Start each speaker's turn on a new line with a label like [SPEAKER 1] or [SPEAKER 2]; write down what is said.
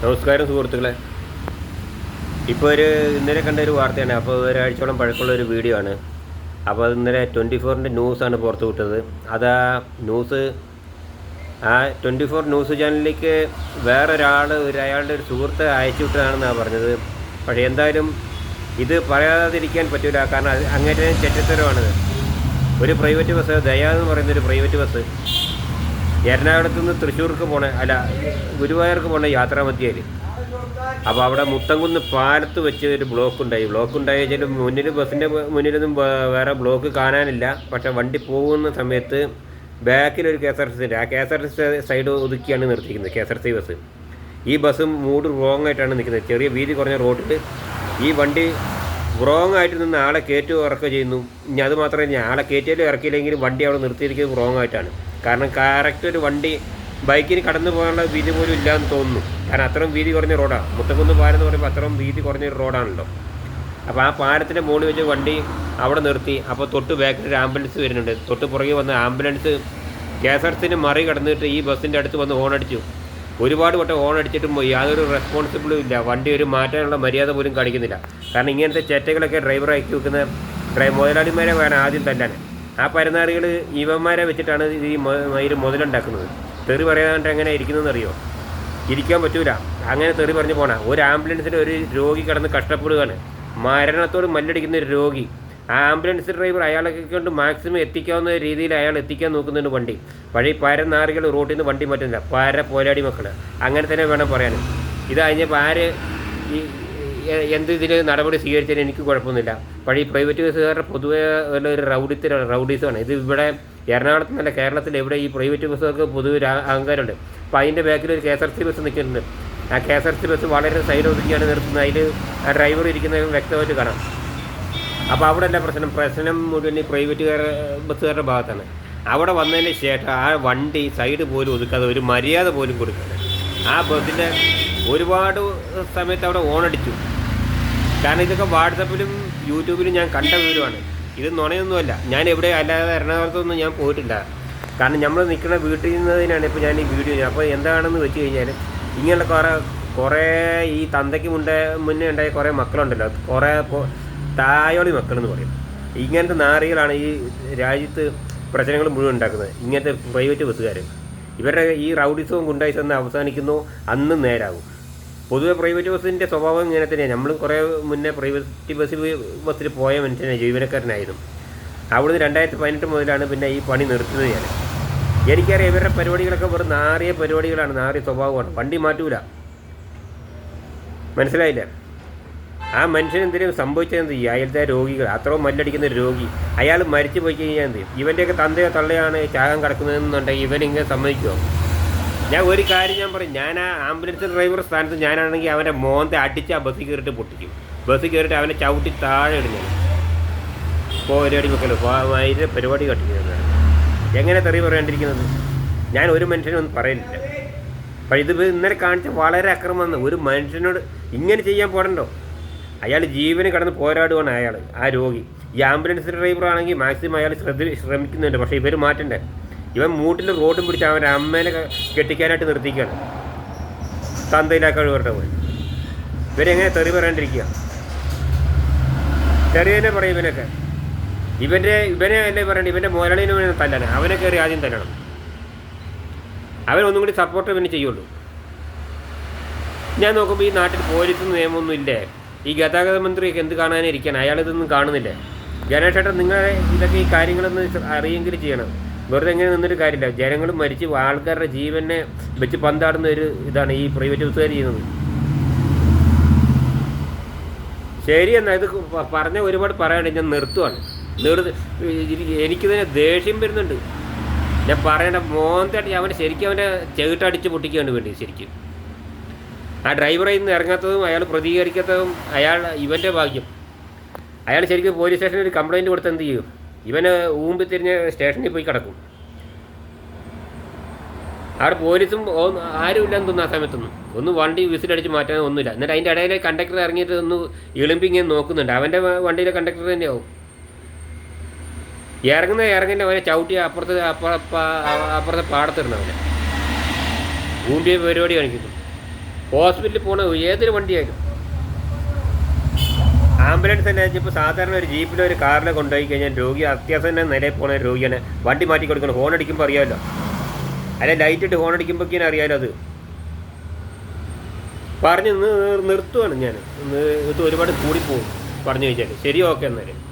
[SPEAKER 1] നമസ്കാരം സുഹൃത്തുക്കളെ. ഇപ്പോൾ ഒരു ഇന്നലെ കണ്ട ഒരു വാർത്തയാണ്. അപ്പോൾ ഒരാഴ്ചയോളം പഴക്കമുള്ള ഒരു വീഡിയോ ആണ്. അപ്പോൾ അത് ഇന്നലെ ട്വന്റി ഫോറിന്റെ ന്യൂസാണ് പുറത്ത് വിട്ടത്. അത് ആ ന്യൂസ് ആ ട്വന്റി ഫോർ ന്യൂസ് ചാനലിലേക്ക് വേറൊരാൾ ഒരു അയാളുടെ ഒരു സുഹൃത്ത് അയച്ചു വിട്ടതാണെന്നാണ് പറഞ്ഞത്. പക്ഷേ എന്തായാലും ഇത് പറയാതിരിക്കാൻ പറ്റില്ല കാരണം അത് അങ്ങനെ ചെറ്റത്തരമാണിത് ഒരു പ്രൈവറ്റ് ബസ് ദയ എന്ന് പറയുന്ന ഒരു പ്രൈവറ്റ് ബസ് എറണാകുളത്ത് നിന്ന് തൃശ്ശൂർക്ക് പോണ അല്ല ഗുരുവായൂർക്ക് പോണ യാത്രാമധ്യയിൽ അപ്പോൾ അവിടെ മുത്തംകുന്ന് പാലത്ത് വെച്ച് ഒരു ബ്ലോക്ക് ഉണ്ടായി. ബ്ലോക്ക് ഉണ്ടായി വെച്ചാൽ മുന്നിൽ ബസ്സിന്റെ മുന്നിലൊന്നും വേറെ ബ്ലോക്ക് കാണാനില്ല. പക്ഷെ വണ്ടി പോകുന്ന സമയത്ത് ബാക്കിൽ ഒരു കെ എസ് ആർ ടി ഉണ്ട്. ആ K S R T C side ഒതുക്കിയാണ് നിർത്തിക്കുന്നത് K S R T bus. ഈ ബസ് മൂട് റോങ് ആയിട്ടാണ് നിൽക്കുന്നത്. ചെറിയ വീതി കുറഞ്ഞ റോഡിൽ ഈ വണ്ടി റോങ് ആയിട്ട് നിന്ന് ആളെ കയറ്റുകയോ ഇറക്കുകയോ ചെയ്യുന്നു. ഇനി അത് മാത്രമേ ആളെ കയറ്റിയാലും ഇറക്കിയില്ലെങ്കിലും വണ്ടി അവിടെ നിർത്തിയിരിക്കുന്നത് റോങ് ആയിട്ടാണ്. കാരണം കറക്റ്റ് ഒരു വണ്ടി ബൈക്കിന് കടന്നു പോകാനുള്ള വീതി പോലും എന്ന് തോന്നുന്നു. കാരണം അത്രയും വീതി കുറഞ്ഞ റോഡാണ് മുത്തക്കുന്ന് പാലം എന്ന് പറയുമ്പോൾ അത്രയും വീതി കുറഞ്ഞ ഒരു റോഡാണല്ലോ അപ്പോൾ ആ പാലത്തിന്റെ മുകളിൽ വെച്ച് വണ്ടി അവിടെ നിർത്തി. അപ്പോൾ തൊട്ട് ബാക്കിൽ ഒരു ആംബുലൻസ് വരുന്നുണ്ട്. തൊട്ട് പുറകെ വന്ന ആംബുലൻസ് കെ എസ് ആർ സിന് മറി കടന്നിട്ട് ഈ ബസ്സിന്റെ അടുത്ത് വന്ന് ഹോൺ അടിച്ചു. ഒരുപാട് വട്ടം ഹോൺ അടിച്ചിട്ടും യാതൊരു റെസ്പോൺസിബിളും ഇല്ല. വണ്ടി ഒരു മാറ്റാനുള്ള മര്യാദ പോലും കാണിക്കുന്നില്ല. കാരണം ഇങ്ങനത്തെ ചേറ്റകളൊക്കെ ഡ്രൈവർ അയക്കി വെക്കുന്ന മുതലാളിമാരെ വേണം ആദ്യം തല്ലാൻ. ആ പരനാറികൾ ഇവന്മാരെ വെച്ചിട്ടാണ് ഈ മയിൽ മുതലുണ്ടാക്കുന്നത്. തെറി പറയാണ്ട് എങ്ങനെ ഇരിക്കുന്നതെന്ന് അറിയോ ഇരിക്കാൻ പറ്റൂല. അങ്ങനെ തെറി പറഞ്ഞു പോണ. ഒരു ആംബുലൻസിൽ ഒരു രോഗി കിടന്ന് കഷ്ടപ്പെടുകയാണ്. മരണത്തോട് മല്ലടിക്കുന്ന ഒരു രോഗി. ആ ആംബുലൻസ് ഡ്രൈവർ അയാളെ കൊണ്ട് മാക്സിമം എത്തിക്കാവുന്ന രീതിയിൽ അയാൾ എത്തിക്കാൻ നോക്കുന്നുണ്ട് വണ്ടി. വഴി പരനാറികൾ റോട്ടിൽ നിന്ന് വണ്ടി മാറ്റുന്നില്ല. പര പോരാടി മക്കൾ അങ്ങനെ തന്നെ വേണം പറയാൻ. ഇത് കഴിഞ്ഞപ്പോൾ ആര് ഈ എന്ത് ഇതിൽ നടപടി സ്വീകരിച്ചാലും എനിക്ക് കുഴപ്പമൊന്നുമില്ല. പഴയ പ്രൈവറ്റ് ബസ്സുകാരുടെ പൊതുവെ ഒരു റൗഡിത്തരാണ് റൗഡീസമാണ് ഇത് ഇവിടെ എറണാകുളത്ത് നല്ല കേരളത്തിൽ എവിടെ ഈ പ്രൈവറ്റ് ബസ്സുകാർക്ക് പൊതുവെ അഹങ്കാരമുണ്ട്. അപ്പോൾ അതിന്റെ ബാക്കിൽ ഒരു K S R C bus നിൽക്കുന്നുണ്ട്. ആ K S R C bus വളരെ സൈഡ് ഒതുക്കിയാണ് നിർത്തുന്നത്. അതിൽ ആ ഡ്രൈവർ ഇരിക്കുന്നത് വ്യക്തമായിട്ട് കാണാം. അപ്പോൾ അവിടെ അല്ല പ്രശ്നം. പ്രശ്നം മുഴുവൻ ഈ പ്രൈവറ്റുകാർ ബസ്സുകാരുടെ ഭാഗത്താണ്. അവിടെ വന്നതിന് ശേഷം ആ വണ്ടി സൈഡ് പോലും ഒതുക്കാതെ ഒരു മര്യാദ പോലും കൊടുക്കാതെ ആ ബസ്സിന്റെ ഒരുപാട് സമയത്ത് അവിടെ ഓണടിച്ചു. കാരണം ഇതൊക്കെ വാട്സപ്പിലും യൂട്യൂബിലും ഞാൻ കണ്ട വിവരമാണ്. ഇത് നുണയൊന്നുമല്ല. ഞാൻ എവിടെ അല്ലാതെ എറണാകുളത്തൊന്നും ഞാൻ പോയിട്ടില്ല. കാരണം നമ്മൾ നിൽക്കുന്ന വീട്ടിൽ നിന്നതിനാണ് ഇപ്പോൾ ഞാൻ ഈ വീഡിയോ അപ്പോൾ എന്താണെന്ന് വെച്ച് കഴിഞ്ഞാൽ ഇങ്ങനെയുള്ള കുറേ കുറേ ഈ തന്തയ്ക്ക് മുന്നേ മുന്നേ ഉണ്ടായ കുറേ മക്കളുണ്ടല്ലോ. കുറേ തായോളി മക്കളെന്ന് പറയും. ഇങ്ങനത്തെ നാറികളാണ് ഈ രാജ്യത്ത് പ്രശ്നങ്ങൾ മുഴുവൻ ഉണ്ടാക്കുന്നത്. ഇങ്ങനത്തെ പ്രൈവറ്റ് ബസ്സുകാർ ഇവരുടെ ഈ റൗഡിസവും ഗുണ്ടായിസവും അവസാനിക്കുന്നു അന്ന് നേരാകും. പൊതുവെ പ്രൈവറ്റ് ബസ്സിന്റെ സ്വഭാവം ഇങ്ങനെ തന്നെയാണ് നമ്മൾ കുറേ മുന്നേ പ്രൈവറ്റ് ബസ്സിൽ ബസ്സിൽ പോയ മനുഷ്യനെ ജീവനക്കാരനായിരുന്നു അവിടുന്ന് രണ്ടായിരത്തി പതിനെട്ട് മുതലാണ് പിന്നെ ഈ പണി നിർത്തുന്നത് ഞാൻ. എനിക്കറിയാം ഇവരുടെ പരിപാടികളൊക്കെ വെറും നാറിയ പരിപാടികളാണ് നാറിയ സ്വഭാവമാണ്. വണ്ടി മാറ്റൂല. മനസ്സിലായില്ല? ആ മനുഷ്യൻ എന്തെങ്കിലും സംഭവിച്ചത് എന്ത് ചെയ്യും അയാളത്തെ രോഗികൾ അത്രയും മല്ലടിക്കുന്ന ഒരു രോഗി. അയാൾ മരിച്ചു പോയി കഴിഞ്ഞാൽ എന്ത് ചെയ്യും? ഇവന്റെയൊക്കെ തന്തയോ തള്ളയാണ് ചാകം കിടക്കുന്നതെന്നുണ്ടെങ്കിൽ ഇവനിങ്ങനെ സമ്മതിക്കുമോ ഞാൻ ഒരു കാര്യം ഞാൻ പറയും. ഞാൻ ആ ആംബുലൻസ് ഡ്രൈവർ സ്ഥാനത്ത് ഞാനാണെങ്കിൽ അവന്റെ മോന്തെ അടിച്ച് ആ ബസ്സിൽ കയറിയിട്ട് പൊട്ടിക്കും. ബസ്സിൽ കയറിയിട്ട് അവനെ ചവിട്ടി താഴെ ഇടും ഞാൻ. പരിപാടി വെക്കലോ അതിന്റെ പരിപാടി കട്ടിക്കുന്നത് എങ്ങനെ തെറി പറയാണ്ടിരിക്കുന്നത്? ഞാൻ ഒരു മനുഷ്യനൊന്നും പറയില്ല അപ്പം ഇത് ഇന്നലെ കാണിച്ച വളരെ അക്രമമാണ്. ഒരു മനുഷ്യനോട് ഇങ്ങനെ ചെയ്യാൻ പോരണ്ടോ? അയാൾ ജീവന് കടന്ന് പോരാടുവാണ് അയാൾ ആ രോഗി. ഈ ആംബുലൻസ് ഡ്രൈവർ ആണെങ്കിൽ മാക്സിമം അയാൾ ശ്രദ്ധ ശ്രമിക്കുന്നുണ്ട്. പക്ഷേ ഇവർ മാറ്റണ്ടേ? ഇവൻ മൂട്ടിൽ റോഡും പിടിച്ച് അവന്റെ അമ്മേനെ കെട്ടിക്കാനായിട്ട് നിർത്തിക്കുകയാണ് തന്തയിലാക്കാൻ ഇവരുടെ പോയി. ഇവരെങ്ങനെ തെറി പറയാണ്ടിരിക്കുക? തെറി തന്നെ പറയും ഇവനൊക്കെ. ഇവന്റെ ഇവനെ അല്ലേ പറയണ്ട? ഇവന്റെ മുതലാളിനെ വേണം തല്ലാൻ അവനെ കയറി ആദ്യം തല്ലണം. അവനൊന്നും കൂടി സപ്പോർട്ട് ഇവന് ചെയ്യുള്ളൂ. ഞാൻ നോക്കുമ്പോൾ ഈ നാട്ടിൽ പോലീസ് നിയമമൊന്നും ഇല്ലേ? ഈ ഗതാഗത മന്ത്രിയൊക്കെ എന്ത് കാണാനിരിക്കാൻ അയാളിതൊന്നും കാണുന്നില്ലേ? ഗണേഷേട്ടൻ നിങ്ങളെ ഇതൊക്കെ ഈ കാര്യങ്ങളൊന്ന് അറിയെങ്കിലും ചെയ്യണം. വെറുതെ എങ്ങനെ നിന്നൊരു കാര്യമില്ല. ജനങ്ങൾ മരിച്ച് ആൾക്കാരുടെ ജീവനെ വെച്ച് പന്താടുന്ന ഒരു ഇതാണ് ഈ പ്രൈവറ്റ് ബസ്സുകാർ ചെയ്യുന്നത്. ശരി എന്നാ ഇത് പറഞ്ഞ ഒരുപാട് പറയാണ് ഞാൻ നിർത്തുവാണ്. നിർ എനിക്ക് തന്നെ ദേഷ്യം വരുന്നുണ്ട്. ഞാൻ പറയേണ്ട മോന്തായിട്ട് അവനെ ശരിക്കും അവന്റെ ചെകിട്ടടിച്ച് പൊട്ടിക്കുകയാണ് വേണ്ടി ശരിക്കും. ആ ഡ്രൈവറെ ഇന്ന് ഇറങ്ങാത്തതും അയാൾ പ്രതികരിക്കാത്തതും അയാൾ ഇവന്റെ ഭാഗ്യം. അയാൾ ശരിക്കും പോലീസ് സ്റ്റേഷനിൽ ഒരു കംപ്ലൈന്റ് കൊടുത്ത് എന്ത് ചെയ്യും? ഇവന് ഊമ്പി തിരിഞ്ഞ് സ്റ്റേഷനിൽ പോയി കിടക്കും. അവിടെ പോലീസും ആരും ആരുമില്ലെന്ന് തോന്നുന്നു ആ സമയത്തൊന്നും. ഒന്ന് വണ്ടി വിസിലടിച്ച് മാറ്റാൻ ഒന്നുമില്ല. എന്നിട്ട് അതിന്റെ ഇടയിൽ കണ്ടക്ടർ ഇറങ്ങിയിട്ട് ഒന്ന് ഇളിമ്പിങ്ങനെ നോക്കുന്നുണ്ട്. അവന്റെ വണ്ടിയിലെ കണ്ടക്ടർ തന്നെയാവും. ഇറങ്ങുന്ന ഇറങ്ങുന്ന അവനെ ചവിട്ടി അപ്പുറത്ത് അപ്പുറത്തെ പാടത്തിടണം അവനെ ഊമ്പിയ പരിപാടി കാണിക്കുന്നു. ഹോസ്പിറ്റലിൽ പോകണ ഏതൊരു വണ്ടിയായാലും. ആംബുലൻസ് തന്നെ ഇപ്പോൾ സാധാരണ ഒരു ജീപ്പിലോ ഒരു കാറിലോ കൊണ്ടുപോയി കഴിഞ്ഞാൽ രോഗി അത്യാവശ്യം നിലയിൽ ഒരു രോഗിയാണ്. വണ്ടി മാറ്റി കൊടുക്കണം. ഹോൺ അടിക്കുമ്പോൾ അറിയാമല്ലോ. അല്ലെ ലൈറ്റ് ഇട്ട് ഹോൺ അടിക്കുമ്പോഴേക്കും അറിയാമല്ലോ അത്. പറഞ്ഞ് നിർത്തുവാണ് ഞാൻ ഇത് ഒരുപാട് കൂടിപ്പോകും. പറഞ്ഞു കഴിഞ്ഞാൽ ശരി ഓക്കെ എന്നാലും.